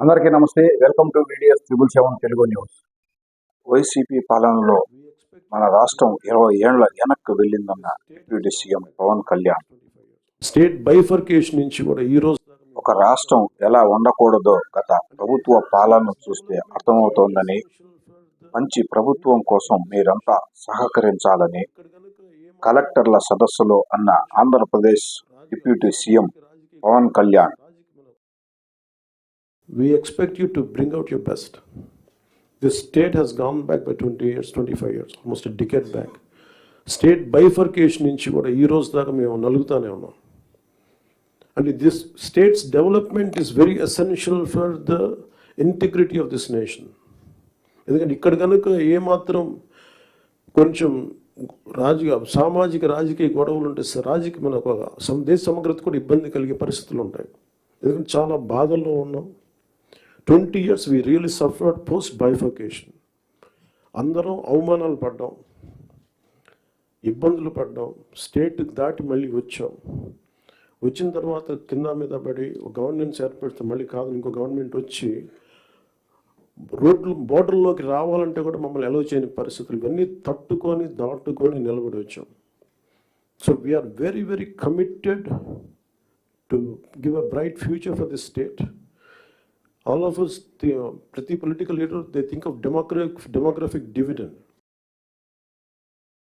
అందరికీ నమస్తే. Welcome to videos triple seven Telugu news. YCP పాలనలో మన రాష్ట్రం ఇరవై ఏళ్ళ వెనక్కి వెళ్ళిందన్న deputy CM Pawan Kalyan. State bifurcation నుంచి కూడా ఈ రోజు ఒక రాష్ట్రం ఎలా ఉండకూడదో గత ప్రభుత్వ పాలన చూస్తే అర్థమవుతోందని మంచి ప్రభుత్వం కోసం మీరంతా సహకరించాలని కలెక్టర్ల సదస్సులో అన్న Andhra Pradesh deputy CM Pawan Kalyan we expect you to bring out your best. This state has gone back by 20 years, 25 years, almost a decade back. State bifurcation నుంచి కూడా ఈ రోజు దాకా మేము నలుగుతానే ఉన్నాం and this state's development is very essential for the integrity of this nation ఎందుకంటే ఇక్కడ కనుక ఏమాత్రం కొంచెం రాజకీయ సామాజిక రాజకీయ గొడవలు ఉంటే రాజకీయ మన ఒక దేశ సమగ్రత కూడా ఇబ్బంది కలిగే పరిస్థితులు ఉంటాయి ఎందుకంటే చాలా బాధల్లో ఉన్నాం twenty years we really suffered post bifurcation. అందరం అవమానాలు పడ్డాం. ఇబ్బందులు పడ్డాం. స్టేట్ దాటి మళ్ళీ వచ్చాం. వచ్చిన తర్వాత కింద మీద పడి ఒక గవర్నమెంట్స్ ఏర్పడితే మళ్ళీ కాదు ఇంకో గవర్నమెంట్ వచ్చి రోడ్లు బోర్డర్లోకి రావాలంటే కూడా మమ్మల్ని ఎలవ్ చేయని పరిస్థితులు ఇవన్నీ తట్టుకొని దాటుకొని నిలబడి వచ్చాం. So we're very very committed to give a bright future for the state all of us, the, uh, political leader, they think of demographic, demographic dividend.